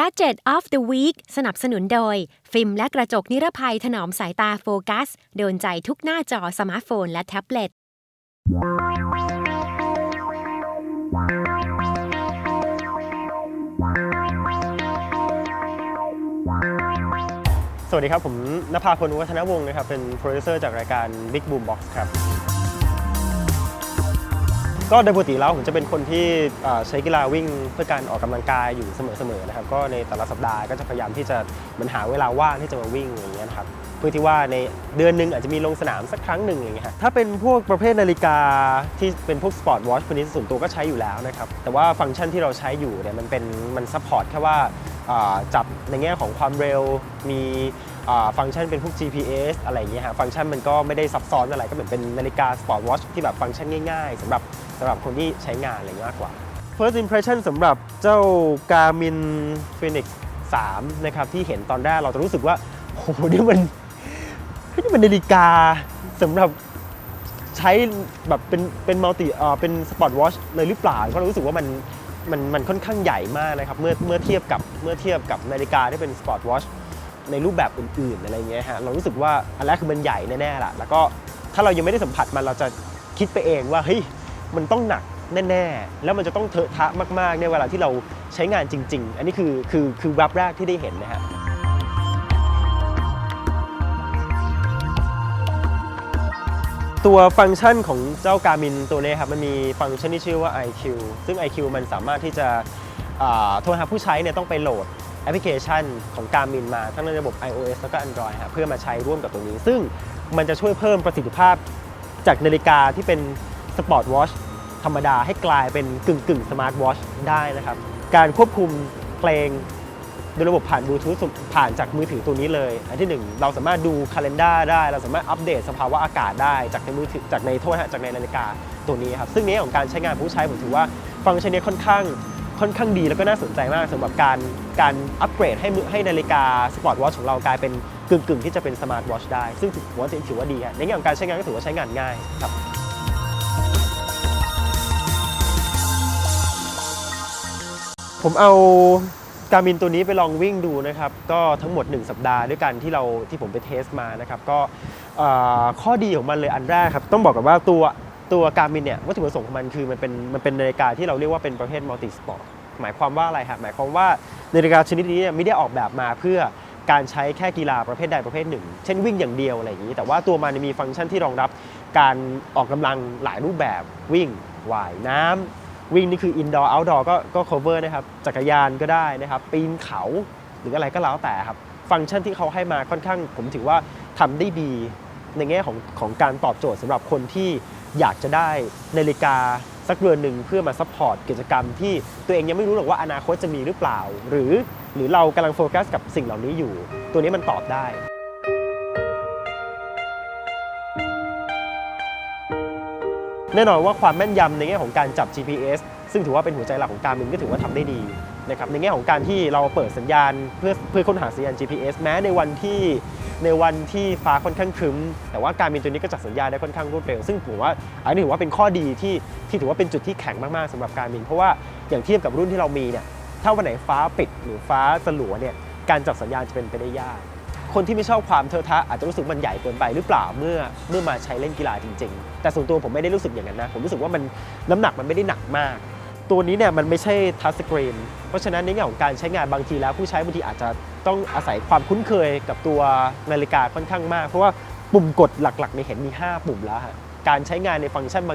Gadget of the Week สนับสนุนโดย ฟิล์มและกระจกนิรภัยถนอมสายตาโฟกัส โดนใจทุกหน้าจอสมาร์ทโฟนและแท็บเล็ต สวัสดีครับ ผมนภาพลวัฒนวงศ์นะครับ เป็นโปรดิวเซอร์จากรายการ Big Boom Box ครับ ก็โดยปกติแล้วผมจะเป็นคนที่ใช้กีฬาวิ่งเพื่อการออกกำลังกายอยู่เสมอๆนะครับก็ในแต่ละสัปดาห์ก็จะพยายามที่จะเหมันหาเวลาว่างที่จะมาวิ่งอย่างเงี้ยครับเพื่อที่ว่าในเดือนหนึ่งอาจจะมีลงสนามสักครั้งหนึ่งอย่างเงี้ยถ้าเป็นพวกประเภทนาฬิกาที่เป็นพวกสปอร์ตวอชคนนี้ส่วนตัวก็ใช้อยู่แล้วนะครับแต่ว่าฟังก์ชันที่เราใช้อยู่เนี่ยมันเป็นมันซัพพอร์ตแค่ว่าจับในแง่ของความเร็วมีฟังก์ชันเป็นพวก GPS อะไรอย่างเงี้ยฮะฟังก์ชันมันก็ไม่ได้ซับซ้อนอะไรก็เหมือนเป็นนาฬิกาสปอร์ตวอชที่แบบฟังก์ชันง่ายๆสำหรับสำหรับคนที่ใช้งานอะไรมากกว่า First impression สำหรับเจ้า Garmin Phoenix 3 นะครับ ที่เห็นตอนแรกเราจะรู้สึกว่าโอ้โหนี่มันนี่มันนาฬิกาสำหรับใช้แบบเป็นเป็นมัลติเอ่อเป็นสปอร์ตวอชเลยหรือเปล่า เพราะเรารู้สึกว่ามันมันมันค่อนข้างใหญ่มากนะครับ เมื่อเมื่อเทียบกับเมื่อเทียบกับนาฬิกาที่เป็นสปอร์ตวอชในรูปแบบอื่น ๆ อะไรเงี้ยฮะเรารู้สึกว่าอันแรกคือมันใหญ่แน่ๆล่ะ แล้วก็ถ้าเรายังไม่ได้สัมผัสมันเราจะคิดไปเองว่าเฮ้ย มันต้องหนักแน่ๆ แล้วมันจะต้องเถอะทะมากๆในเวลาที่เราใช้งานจริง ๆ อันนี้คือคือคือแวบแรกที่ได้เห็นนะฮะตัวฟังก์ชันของเจ้า Garmin ตัวนี้ครับมันมีฟังก์ชันที่ชื่อว่า IQ ซึ่ง IQ มันสามารถที่จะโทรหาผู้ใช้เนี่ยต้องไปโหลดแอปพลิเคชันของ Garmin มาทั้งในระบบ iOS แล้วก็ Android ครับเพื่อมาใช้ร่วมกับตรงนี้ ซึ่งมันจะช่วยเพิ่มประสิทธิภาพจากนาฬิกาที่เป็น สปอร์ตวอชธรรมดาให้กลายเป็นกึ่งกึ่งสมาร์ทวอชได้นะครับ การควบคุมเพลงโดยระบบผ่านบลูทูธผ่านจากมือถือตัวนี้เลย อันที่หนึ่งเราสามารถดูคาล endar ได้ เราสามารถอัปเดตสภาวะอากาศได้จากในมือถือจากในโทษฮะจากในนาฬิกาตัวนี้ครับซึ่งในแง่ของการใช้งานผู้ใช้ผมถือว่าฟังก์ชันนี้ค่อนข้างค่อนข้างดีแล้วก็น่าสนใจมากสำหรับการการอัปเกรดให้มือให้นาฬิกาสปอร์ตวอชของเรากลายเป็นกึ่งกึ่งๆ ที่จะเป็นสมาร์ทวอชได้ ซึ่งถือว่าถือว่าดีฮะในแง่ของการใช้งานก็ถือว่าใช้งานง่ายครับ ผมเอาการมินตัวนี้ไปลองวิ่งดูนะครับ ก็ทั้งหมด 1 สัปดาห์ด้วยกันที่เราที่ผมไปเทสมานะครับ ก็ข้อดีของมันเลยอันแรกครับ ต้องบอกกันว่าตัวตัวการมินเนี่ยวัตถุประสงค์ของมันคือมันเป็นมันเป็นนาฬิกาที่เราเรียกว่าเป็นประเภทมัลติสปอร์ตหมายความว่าอะไรครับหมายความว่านาฬิกาชนิดนี้เนี่ยไม่ได้ออกแบบมาเพื่อการใช้แค่กีฬาประเภทใดประเภทหนึ่ง เช่นวิ่งอย่างเดียวอะไรอย่างนี้ แต่ว่าตัวมันมีฟังก์ชันที่รองรับการออกกำลังหลายรูปแบบวิ่งว่ายน้ำ วิ่งนี่คือ indoor outdoor ก็ก็ cover นะครับจักรยานก็ได้นะครับ ปีนเขาหรืออะไรก็แล้วแต่ครับ ฟังก์ชันที่เขาให้มาค่อนข้างผมถือว่าทำได้ดีในแง่ของของการตอบโจทย์สำหรับคนที่อยากจะได้นาฬิกาสักเรือนหนึ่งเพื่อมาซัพพอร์ตกิจกรรมที่ตัวเองยังไม่รู้หรอกว่าอนาคตจะมีหรือเปล่า หรือหรือเรากำลังโฟกัสกับสิ่งเหล่านี้อยู่ ตัวนี้มันตอบได้ แน่นอนว่าความแม่นยำในแง่ของการจับ GPS ซึ่งถือว่าเป็นหัวใจหลักของการบินก็ถือว่าทำได้ดีนะครับในแง่ของการที่เราเปิดสัญญาณเพื่อเพื่อค้นหาสัญญาณ GPS แม้ในวันที่ในวันที่ฟ้าค่อนข้างครึ้ม แต่ว่าการบินตัวนี้ก็จัดสัญญาณได้ค่อนข้างรวดเร็ว ซึ่งผมว่าอันนี้ถือว่าเป็นข้อดีที่ที่ถือว่าเป็นจุดที่แข็งมากๆสำหรับการบิน เพราะว่าอย่างเทียบกับรุ่นที่เรามีเนี่ยถ้าวันไหนฟ้าปิดหรือฟ้าสลัวเนี่ยการจับสัญญาณจะเป็นไปได้ยาก คนที่ไม่ชอบความเทอะทะอาจจะรู้สึกมันใหญ่เกินไปหรือเปล่าเมื่อเมื่อมาใช้เล่นกีฬาจริง ๆ แต่ส่วนตัวผมไม่ได้รู้สึกอย่างนั้นนะ ผมรู้สึกว่ามันน้ำหนักมันไม่ได้หนักมาก ตัวนี้เนี่ยมันไม่ใช่ทัชสกรีนเพราะฉะนั้นในแง่ของการใช้งานบางทีแล้ว ผู้ใช้บางทีอาจจะต้องอาศัยความคุ้นเคยกับตัวนาฬิกาค่อนข้างมาก เพราะว่าปุ่มกดหลักๆในยเห็นมี 5 ปุ่มแล้วฮะการใช้งานในฟังก์ชันบาง